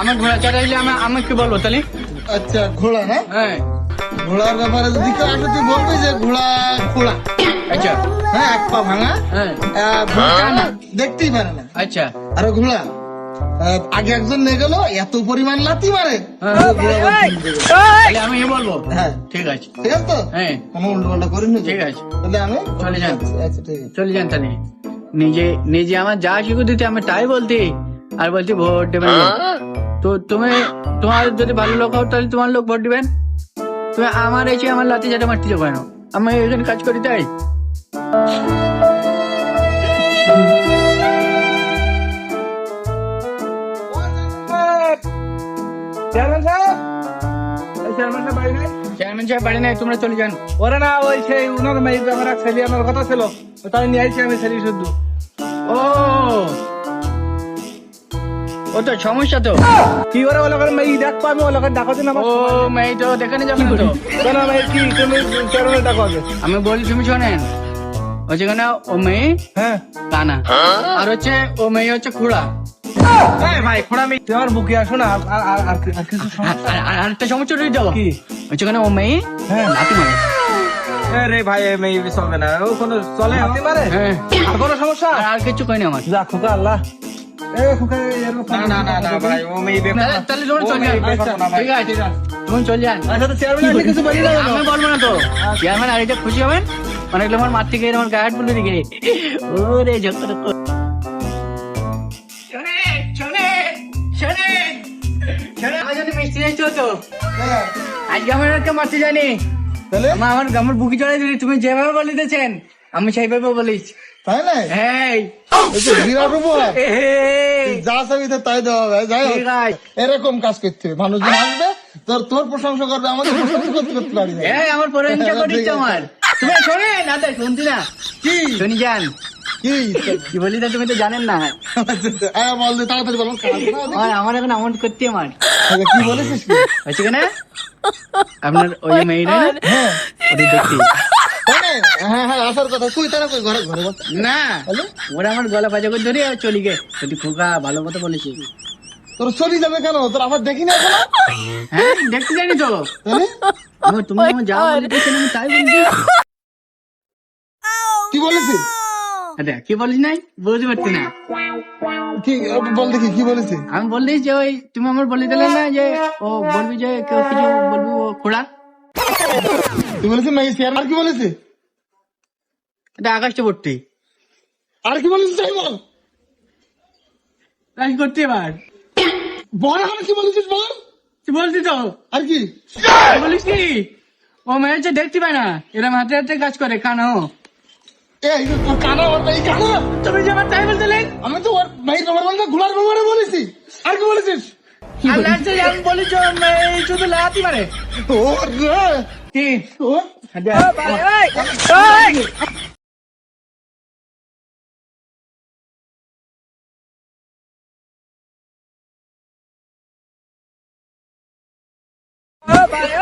আমার ঘোড়া চড়াইলে আমি আমি কি বলব তাহলে আচ্ছা ঘোড়া না হ্যাঁ। ঘোড়ার ব্যাপারে যদি কেউ আসে তুই বলবি যে ঘোড়া আচ্ছা। হ্যাঁ এক পা ভাঙা। হ্যাঁ। না, দেখতেই পারে না। আচ্ছা। আরে ঘোড়া আগে একজন নিয়ে গেল এত পরিমাণ লাথি মারে। হ্যাঁ। আমি বলব? হ্যাঁ। ঠিক আছে। ঠিক আছে তো? হ্যাঁ। কোনো উল্টো পাল্টা করিনি ঠিক আছে। তাহলে আমি চলে যান। আচ্ছা ঠিক আছে। চলে যান তাহলে। নিজে নিজে আমার যা শিখু দিতে আমি তাই বলতি। আর বলছি ভোট দেবেন না। তো তুমি তোমার যদি ভালো লোক হও তাহলে তোমার লোক ভোট দিবেন। তুমি আমার এসে আমার লাতি যেটা মারতে যাব কেন? আমি এখানে কাজ করি তাই? চেয়ারম্যান সাহেব এই চেয়ারম্যান সাহেব বাড়ি নাই চেয়ারম্যান সাহেব বাড়ি নাই তোমরা চলে যান। ওরা না ওই সেই উনার মেয়ে আমার এক ছেলে আনার কথা ছিল। তাই নিয়ে আইছি আমি ছেলে শুদ্ধ। ও ও তো সমস্যা তো। কি করে ওলা করে মেয়ে দেখব আমি ওলা করে আমার ও মেয়ে তো দেখানে যাবে না তো। কেন মেয়ে কি তুমি আমি বলি তুমি শোনেন। ও যেখানে ও মেয়ে হ্যাঁ। কানা। আর হচ্ছে ও মেয়ে হচ্ছে খুড়া। ভাই খোড়া মেয়ে তুই বুকে আসো না আর- কিছু শোনো? আর আর- আর একটা সমস্যা রয়ে যাব। কি? ওই যেখানে ও মেয়ে হ্যাঁ। লাথি মারে। রে ভাই এই চলবে না। ও কোনো চলে হাতে মারে? হ্যাঁ। আর কোনো সমস্যা? আর কিছু আমার। যা খোকা আল্লাহ। না না না না ভাই ও মেয়ে তাহলে তাহলে তোমরা চলে যান ঠিক আছে তুমি চলে যান আচ্ছা তো চেয়ারম্যান আমি কিছু বলি না আমি বলব না তো। চেয়ারম্যান আর এটা খুশি হবেন? অনেক লোক আমার মারতে গিয়ে আমার গায়ে হাত বলে দিকে। ওরে ঝক্কর শোনে শোনে শোনে শোনে। আমার জন্য মিষ্টি নিয়ে তো? হ্যাঁ, আজকে আমার একটা মারতে জানি আমার আমার আমার বুকি চড়াই দিলি তুমি যেভাবে বলিতেছেন আমি সেইভাবে বলিস তাই না বিরাট উপহার যা চাবি তাই দেওয়া হবে। যাই হোক এরকম কাজ করতে হবে। মানুষজন আসবে তোর তোর প্রশংসা করবে আমাদের প্রশংসা করতে করতে পারি না আমার প্রশংসা করিস আমার। তুমি শোনে না তাই শুনছি না। কি? শুনি যান কি? কি বলি তা তুমি তো জানেন না। হ্যাঁ বল তাড়াতাড়ি বলো আমার এখন আমন্ট করতে আমার। আগে কি বলেছিস কি? হচ্ছে কেন আপনার ওই যে মেয়েটা না হ্যাঁ। ওদের দেখছি তাই না? হ্যাঁ হ্যাঁ আসার কথা। কই তারা কই? ঘরে ঘরে না ওরা আমার গলা পাজা করে ধরে চলি গে। যদি খোকা ভালো কথা বলেছি। তোর চলি যাবে কেন? তোর আবার দেখি না এখনও? হ্যাঁ দেখতে জানি তো। তুমি আমার যা বলিতেছেন আমি তাই বলছি। কি বলেছিস? কি বলিস নাই? বুঝতে পারছি না। কি বল দেখি কি বলেছিস? আমি বললি যে ওই তুমি আমার বলে দিলে না যে ও বলবি যে কেউ কিছু বলবি ও খোড়া। তুই বলেছিস? না আর কি বলেছিস? এটা আকাশ চবর্তী আর কি বলেছিস তাই বল? আমি করতে এবার। বল আর কি বলেছিস বল? তুই বলছি তো? আর কি? বলিস কি? ও মেয়ে হচ্ছে দেখতে পায় না। এরম হাতে হাতে কাজ করে কানো। এই যে তোর কানা ওর এই কানা? তুমি যে আমার তাই বলতে আমি তো ওর ভাই বলতে ঘোড়ার ব্যাপারে বলেছি। আর কি বলেছিস? আর লাগছে যে আমি বলি যে ওর মেয়ে শুধু লাতি মারে। ও? রে কি ও এই